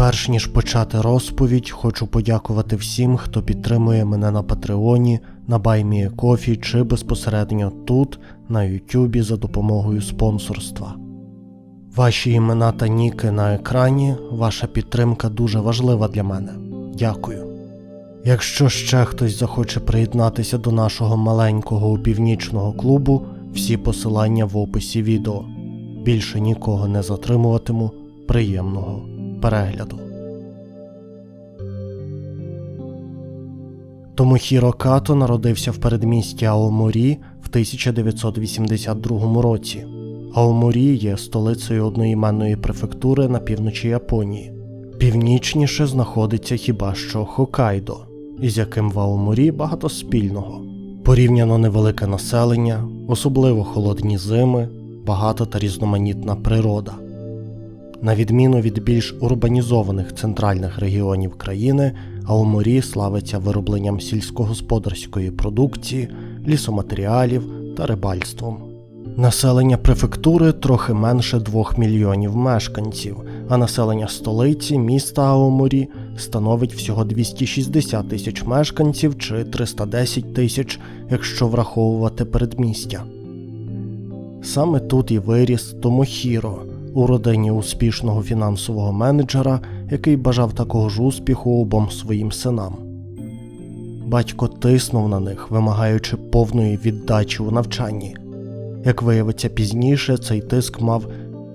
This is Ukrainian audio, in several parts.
Перш ніж почати розповідь, хочу подякувати всім, хто підтримує мене на Патреоні, на Байміє Кофі чи безпосередньо тут, на Ютубі за допомогою спонсорства. Ваші імена та ніки на екрані, ваша підтримка дуже важлива для мене. Дякую. Якщо ще хтось захоче приєднатися до нашого маленького північного клубу, всі посилання в описі відео. Більше нікого не затримуватиму. Приємного перегляду. Томохіро Като народився в передмісті Аоморі в 1982 році. Аоморі є столицею одноіменної префектури на півночі Японії. Північніше знаходиться хіба що Хокайдо, із яким в Аоморі багато спільного. Порівняно невелике населення, особливо холодні зими, багата та різноманітна природа. На відміну від більш урбанізованих центральних регіонів країни, Аоморі славиться виробленням сільськогосподарської продукції, лісоматеріалів та рибальством. Населення префектури трохи менше 2 мільйонів мешканців, а населення столиці міста Аоморі становить всього 260 тисяч мешканців чи 310 тисяч, якщо враховувати передмістя. Саме тут і виріс Томохіро у родині успішного фінансового менеджера, який бажав такого ж успіху обом своїм синам. Батько тиснув на них, вимагаючи повної віддачі у навчанні. Як виявиться пізніше, цей тиск мав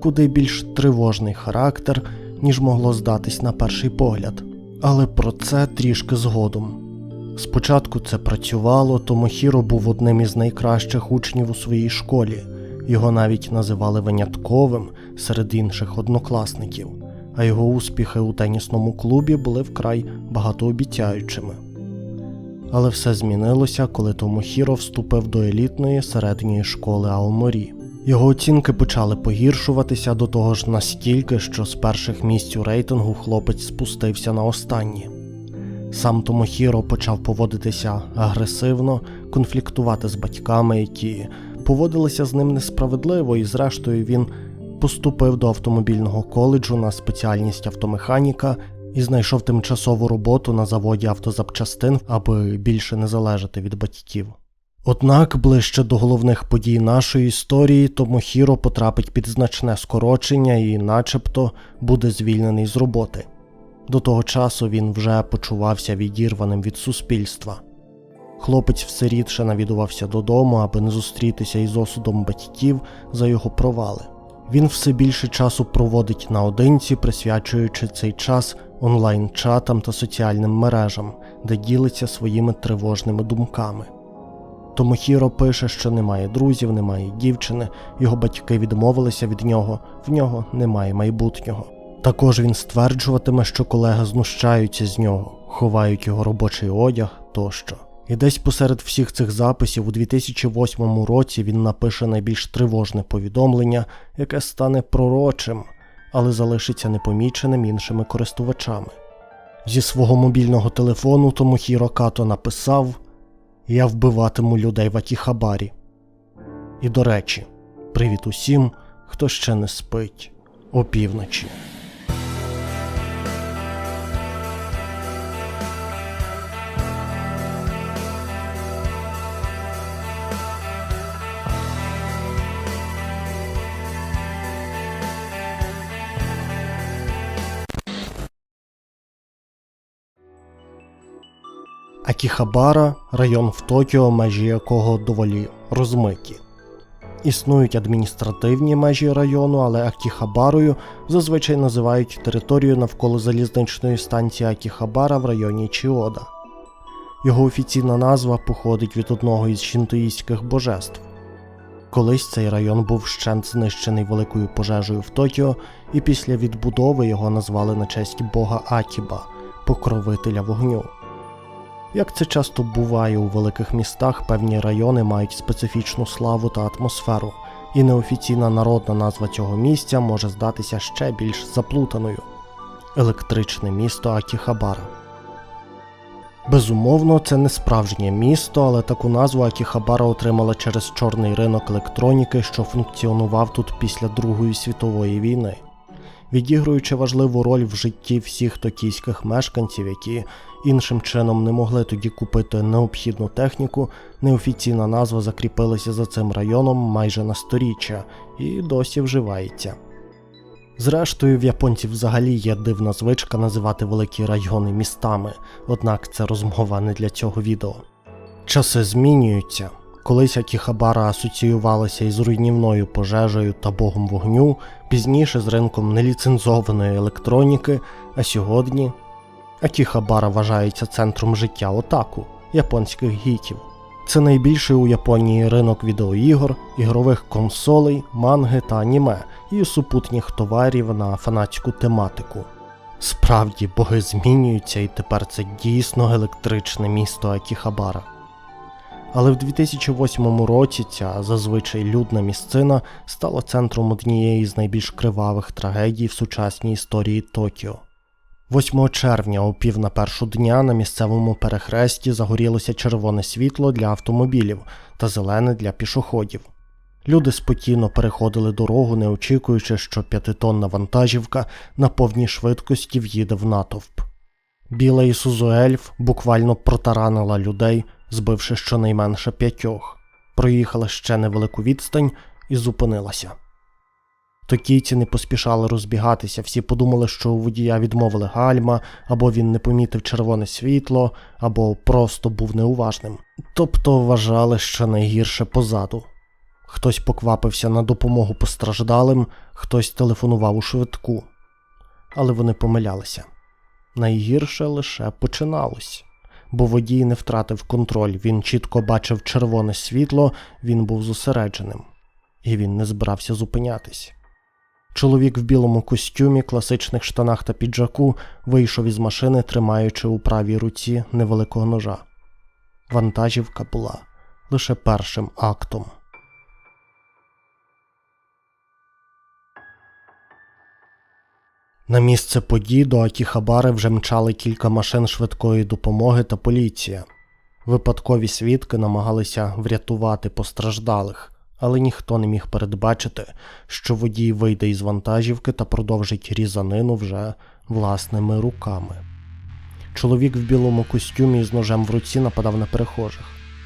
куди більш тривожний характер, ніж могло здатись на перший погляд. Але про це трішки згодом. Спочатку це працювало, Томохіро був одним із найкращих учнів у своїй школі. Його навіть називали винятковим серед інших однокласників, а його успіхи у тенісному клубі були вкрай багатообіцяючими. Але все змінилося, коли Томохіро вступив до елітної середньої школи Аоморі. Його оцінки почали погіршуватися до того ж настільки, що з перших місць у рейтингу хлопець спустився на останні. Сам Томохіро почав поводитися агресивно, конфліктувати з батьками, які поводилися з ним несправедливо, і зрештою він поступив до автомобільного коледжу на спеціальність автомеханіка і знайшов тимчасову роботу на заводі автозапчастин, аби більше не залежати від батьків. Однак ближче до головних подій нашої історії Томохіро потрапить під значне скорочення і, начебто, буде звільнений з роботи. До того часу він вже почувався відірваним від суспільства. Хлопець все рідше навідувався додому, аби не зустрітися із осудом батьків за його провали. Він все більше часу проводить наодинці, присвячуючи цей час онлайн-чатам та соціальним мережам, де ділиться своїми тривожними думками. Томохіро пише, що немає друзів, немає дівчини, його батьки відмовилися від нього, в нього немає майбутнього. Також він стверджуватиме, що колеги знущаються з нього, ховають його робочий одяг тощо. І десь посеред всіх цих записів у 2008 році він напише найбільш тривожне повідомлення, яке стане пророчим, але залишиться непоміченим іншими користувачами. Зі свого мобільного телефону Томохіро Като написав Я вбиватиму людей в Акіхабарі. І до речі, привіт усім, хто ще не спить опівночі. Акіхабара район в Токіо, межі якого доволі розмиті. Існують адміністративні межі району, але Акіхабарою зазвичай називають територію навколо залізничної станції Акіхабара в районі Чіода. Його офіційна назва походить від одного із шінтоїстських божеств. Колись цей район був вщент знищений великою пожежею в Токіо, і після відбудови його назвали на честь бога Акіба, покровителя вогню. Як це часто буває у великих містах, певні райони мають специфічну славу та атмосферу, і неофіційна народна назва цього місця може здатися ще більш заплутаною електричне місто Акіхабара. Безумовно, це не справжнє місто, але таку назву Акіхабара отримала через чорний ринок електроніки, що функціонував тут після Другої світової війни. Відігруючи важливу роль в житті всіх токійських мешканців, які іншим чином не могли тоді купити необхідну техніку, неофіційна назва закріпилася за цим районом майже на сторіччя і досі вживається. Зрештою, в японців взагалі є дивна звичка називати великі райони містами, однак це розмова не для цього відео. Часи змінюються. Колись Акіхабара асоціювалася із руйнівною пожежею та богом вогню, пізніше з ринком неліцензованої електроніки, а сьогодні Акіхабара вважається центром життя отаку, японських гіків. Це найбільший у Японії ринок відеоігор, ігрових консолей, манги та аніме і супутніх товарів на фанатську тематику. Справді, боги змінюються, і тепер це дійсно електричне місто Акіхабара. Але в 2008 році ця зазвичай людна місцина стала центром однієї з найбільш кривавих трагедій в сучасній історії Токіо. 8 червня о пів на першу дня на місцевому перехресті загорілося червоне світло для автомобілів та зелене для пішоходів. Люди спокійно переходили дорогу, не очікуючи, що п'ятитонна вантажівка на повній швидкості в'їде в натовп. Біла Ісузу Ельф буквально протаранила людей, збивши щонайменше п'ятьох, проїхала ще невелику відстань і зупинилася. Токійці не поспішали розбігатися, всі подумали, що у водія відмовили гальма, або він не помітив червоне світло, або просто був неуважним. Тобто вважали, що найгірше позаду. Хтось поквапився на допомогу постраждалим, хтось телефонував у швидку. Але вони помилялися. Найгірше лише починалось, бо водій не втратив контроль, він чітко бачив червоне світло, він був зосередженим, і він не збирався зупинятись. Чоловік в білому костюмі, класичних штанах та піджаку вийшов із машини, тримаючи у правій руці невеликого ножа. Вантажівка була лише першим актом. На місце подій до Акіхабари вже мчали кілька машин швидкої допомоги та поліція. Випадкові свідки намагалися врятувати постраждалих, але ніхто не міг передбачити, що водій вийде із вантажівки та продовжить різанину вже власними руками. Чоловік в білому костюмі з ножем в руці нападав на перехожих.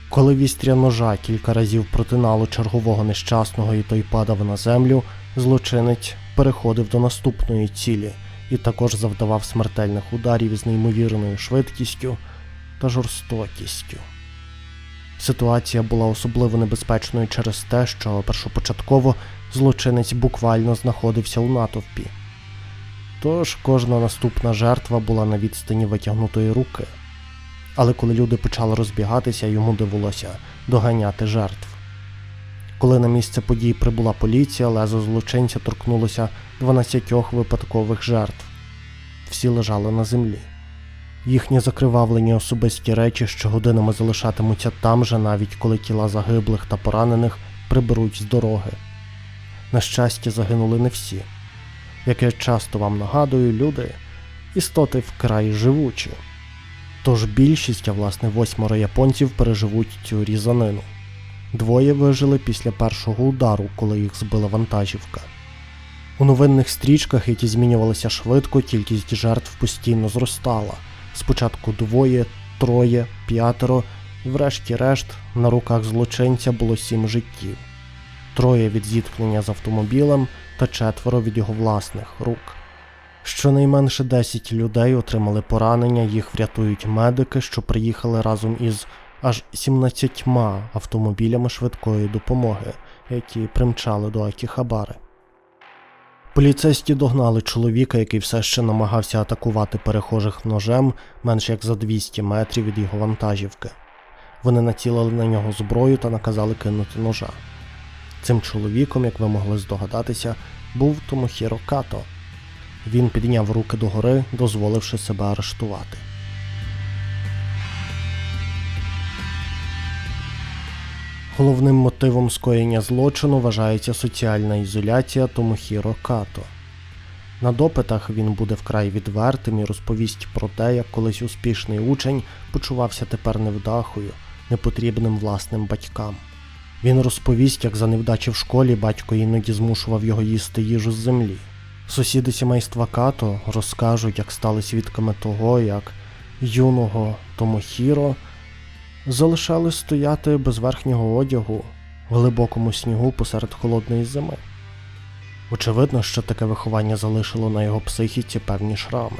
Коли вістря ножа кілька разів протинало чергового нещасного і той падав на землю, злочинець переходив до наступної цілі і також завдавав смертельних ударів із неймовірною швидкістю та жорстокістю. Ситуація була особливо небезпечною через те, що першопочатково злочинець буквально знаходився у натовпі. Тож кожна наступна жертва була на відстані витягнутої руки. Але коли люди почали розбігатися, йому довелося доганяти жертв. Коли на місце подій прибула поліція, лезо злочинця торкнулося 12 випадкових жертв. Всі лежали на землі. Їхні закривавлені особисті речі щогодинами залишатимуться там же, навіть коли тіла загиблих та поранених приберуть з дороги. На щастя, загинули не всі. Як я часто вам нагадую, люди істоти вкрай живучі. Тож більшість, а власне восьмеро японців переживуть цю різанину. Двоє вижили після першого удару, коли їх збила вантажівка. У новинних стрічках, які змінювалися швидко, кількість жертв постійно зростала. Спочатку двоє, троє, п'ятеро, і врешті-решт на руках злочинця було сім життів, троє від зіткнення з автомобілем та четверо від його власних рук. Щонайменше 10 людей отримали поранення, їх врятують медики, що приїхали разом із аж 17 автомобілями швидкої допомоги, які примчали до Акіхабари. Поліцейські догнали чоловіка, який все ще намагався атакувати перехожих ножем менш як за 200 метрів від його вантажівки. Вони націлили на нього зброю та наказали кинути ножа. Цим чоловіком, як ви могли здогадатися, був Томохіро Като. Він підняв руки догори, дозволивши себе арештувати. Головним мотивом скоєння злочину вважається соціальна ізоляція Томохіро Като. На допитах він буде вкрай відвертим і розповість про те, як колись успішний учень почувався тепер невдахою, непотрібним власним батькам. Він розповість, як за невдачі в школі батько іноді змушував його їсти їжу з землі. Сусіди сімейства Като розкажуть, як стали свідками того, як юного Томохіро залишали стояти без верхнього одягу в глибокому снігу посеред холодної зими. Очевидно, що таке виховання залишило на його психіці певні шрами.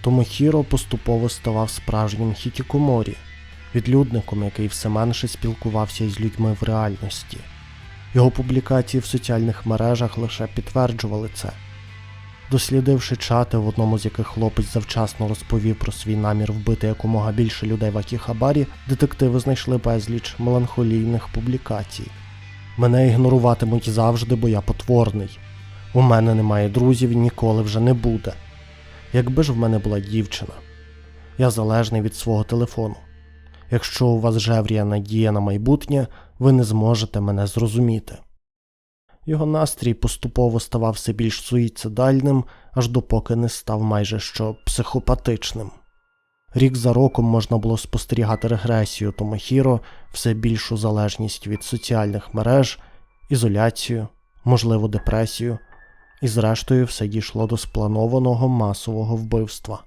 Томохіро поступово ставав справжнім хікікоморі, відлюдником, який все менше спілкувався із людьми в реальності. Його публікації в соціальних мережах лише підтверджували це. Дослідивши чати, в одному з яких хлопець завчасно розповів про свій намір вбити якомога більше людей в Акіхабарі, детективи знайшли безліч меланхолійних публікацій. Мене ігноруватимуть завжди, бо я потворний. У мене немає друзів і ніколи вже не буде. Якби ж в мене була дівчина. Я залежний від свого телефону. Якщо у вас жеврія надія на майбутнє, ви не зможете мене зрозуміти. Його настрій поступово ставав все більш суїцидальним, аж допоки не став майже що психопатичним. Рік за роком можна було спостерігати регресію Томохіро, все більшу залежність від соціальних мереж, ізоляцію, можливо, депресію, і зрештою все дійшло до спланованого масового вбивства.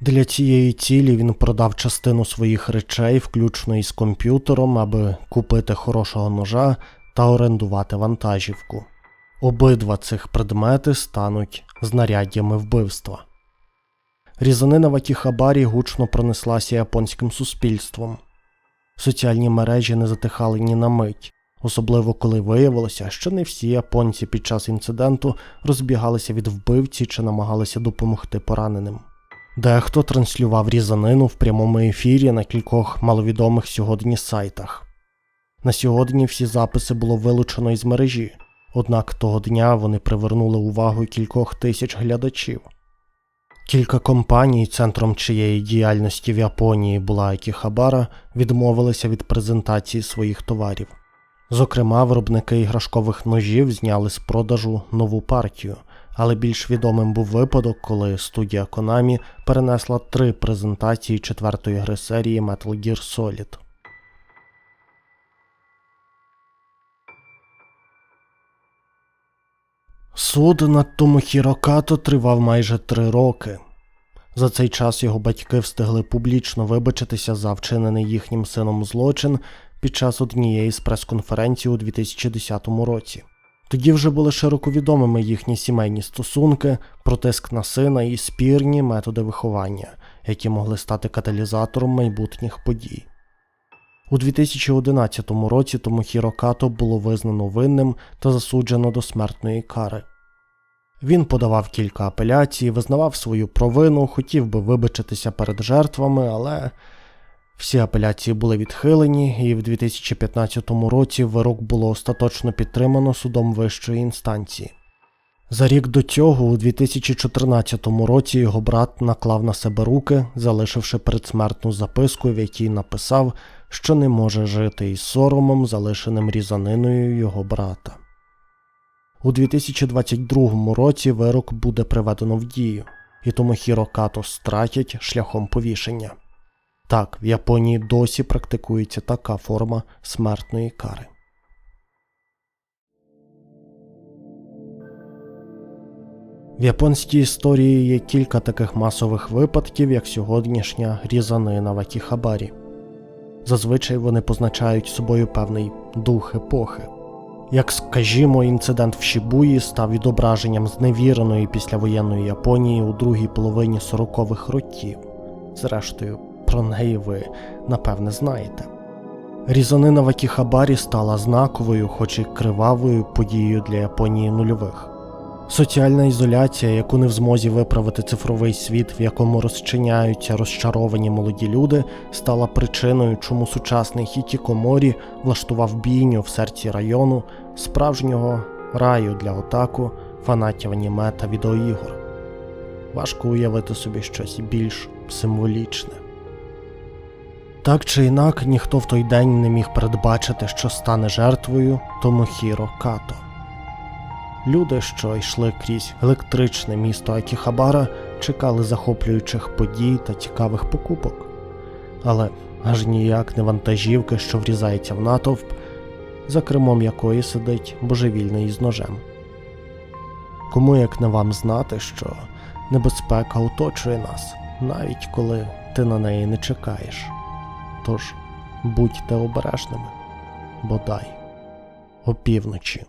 Для цієї цілі він продав частину своїх речей, включно із комп'ютером, аби купити хорошого ножа та орендувати вантажівку. Обидва цих предмети стануть знаряддями вбивства. Різанина в Акіхабарі гучно пронеслася японським суспільством. Соціальні мережі не затихали ні на мить, особливо коли виявилося, що не всі японці під час інциденту розбігалися від вбивці чи намагалися допомогти пораненим. Дехто транслював різанину в прямому ефірі на кількох маловідомих сьогодні сайтах. На сьогодні всі записи було вилучено із мережі, однак того дня вони привернули увагу кількох тисяч глядачів. Кілька компаній, центром чиєї діяльності в Японії була Акіхабара, відмовилися від презентації своїх товарів. Зокрема, виробники іграшкових ножів зняли з продажу нову партію, але більш відомим був випадок, коли студія Konami перенесла три презентації четвертої гри серії Metal Gear Solid. Суд над Томохіро Като тривав майже три роки. За цей час його батьки встигли публічно вибачитися за вчинений їхнім сином злочин під час однієї з прес-конференцій у 2010 році. Тоді вже були широко відомими їхні сімейні стосунки, протиск на сина і спірні методи виховання, які могли стати каталізатором майбутніх подій. У 2011 році Томохіро Като було визнано винним та засуджено до смертної кари. Він подавав кілька апеляцій, визнавав свою провину, хотів би вибачитися перед жертвами, але всі апеляції були відхилені, і в 2015 році вирок було остаточно підтримано судом вищої інстанції. За рік до цього, у 2014 році, його брат наклав на себе руки, залишивши передсмертну записку, в якій написав, що не може жити із соромом, залишеним різаниною його брата. У 2022 році вирок буде приведено в дію, і Томохіро Като стратять шляхом повішення. Так, в Японії досі практикується така форма смертної кари. В японській історії є кілька таких масових випадків, як сьогоднішня різанина в Акіхабарі. Зазвичай вони позначають собою певний дух епохи. Як скажімо, інцидент в Шібуї став відображенням зневіреної післявоєнної Японії у другій половині 40-х років. Зрештою, про неї ви напевне знаєте. Різанина в Акіхабарі стала знаковою, хоч і кривавою подією для Японії нульових. Соціальна ізоляція, яку не в змозі виправити цифровий світ, в якому розчиняються розчаровані молоді люди, стала причиною, чому сучасний Хікікоморі влаштував бійню в серці району справжнього раю для отаку, фанатів аніме та відеоігор. Важко уявити собі щось більш символічне. Так чи інак, ніхто в той день не міг передбачити, що стане жертвою Томохіро Като. Люди, що йшли крізь електричне місто Акіхабара, чекали захоплюючих подій та цікавих покупок. Але аж ніяк не вантажівки, що врізається в натовп, за кермом якої сидить божевільний із ножем. Кому як не вам знати, що небезпека оточує нас, навіть коли ти на неї не чекаєш. Тож будьте обережними, бодай опівночі.